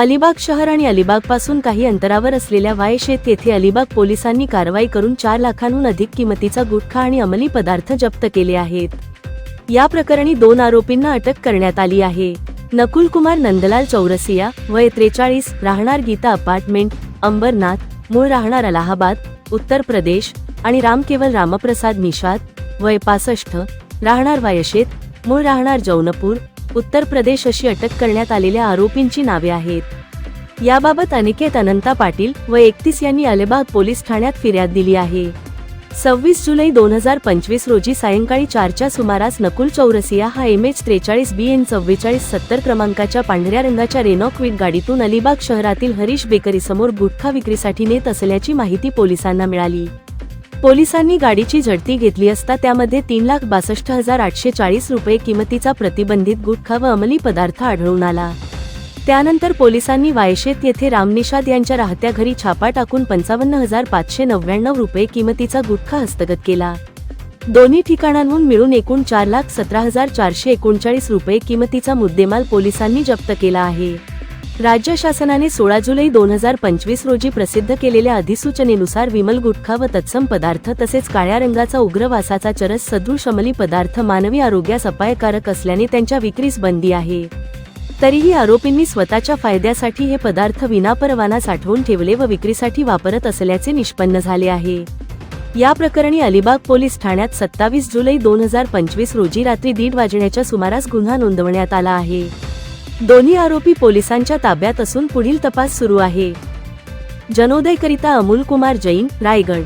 अलिबाग शहर आणि अलिबागपासून काही अंतरावर असलेल्या वायशेत येथे अलिबाग पोलिसांनी कारवाई करून चार लाखांहून अधिक किमतीचा गुटखा आणि अंमली पदार्थ जप्त केले आहेत. या प्रकरणी दोन आरोपींना अटक करण्यात आली आहे. नकुल कुमार नंदलाल चौरसिया वय त्रेचाळीस राहणार गीता अपार्टमेंट अंबरनाथ मूळ राहणार अलाहाबाद उत्तर प्रदेश आणि राम केवल रामप्रसाद निषाद वय पासष्ट राहणार वायशेत मूळ राहणार जौनपूर उत्तर प्रदेश अशी अटक करण्यात आलेल्या आरोपींची नावे आहेत. याबाबत अनिकेत अनंता पाटील व एकतीस यांनी अलिबाग पोलीस ठाण्यात फिर्याद दिली आहे. सव्वीस जुलै दोन हजार पंचवीस रोजी सायंकाळी चारच्या सुमारास नकुल चौरसिया हा एम एच त्रेचाळीस बी एन चव्वेचाळीस सत्तर क्रमांकाच्या पांढऱ्या रंगाच्या रेनॉक्विक गाडीतून अलिबाग शहरातील हरीश बेकरीसमोर गुटखा विक्रीसाठी नेत असल्याची माहिती पोलिसांना मिळाली. पोलिसांनी गाडीची झडती घेतली असता त्यामध्ये तीन लाख बासष्ट हजार आठशे चाळीस रुपये किमतीचा प्रतिबंधित गुटखा व अंमली पदार्थ आढळून आला. त्यानंतर पोलिसांनी वायशेत येथे रामनिषाद यांच्या राहत्या घरी छापा टाकून पंचावन्न हजार पाचशे नव्याण्णव रुपये किमतीचा गुटखा हस्तगत केला. दोन्ही ठिकाणांहून मिळून एकूण चार लाख सतरा हजार चारशे एकोणचाळीस रुपये किमतीचा मुद्देमाल पोलिसांनी जप्त केला आहे. राज्य शासनाने सोळा जुलै दोन हजार पंचवीस रोजी प्रसिद्ध केलेल्या अधिसूचनेनुसार विमल गुटखा व तत्सम पदार्थ तसेच काळ्या रंगाचा उग्र वासाचा चरस सदृश अंमली पदार्थ मानवी आरोग्यास अपायकारक असल्याने त्यांच्या विक्रीस बंदी आहे. तरीही आरोपींनी स्वतःच्या फायद्यासाठी हे पदार्थ विनापरवाना साठवून ठेवले व विक्रीसाठी वापरत असल्याचे निष्पन्न झाले आहे. या प्रकरणी अलिबाग पोलीस ठाण्यात सत्तावीस जुलै दोन हजार पंचवीस रोजी रात्री दीड वाजण्याच्या सुमारास गुन्हा नोंदवण्यात आला आहे. दोन्ही आरोपी पोलिसांच्या ताब्यात असून पुढील तपास सुरू आहे. जनोदयकरिता अमोल कुमार जैन रायगड.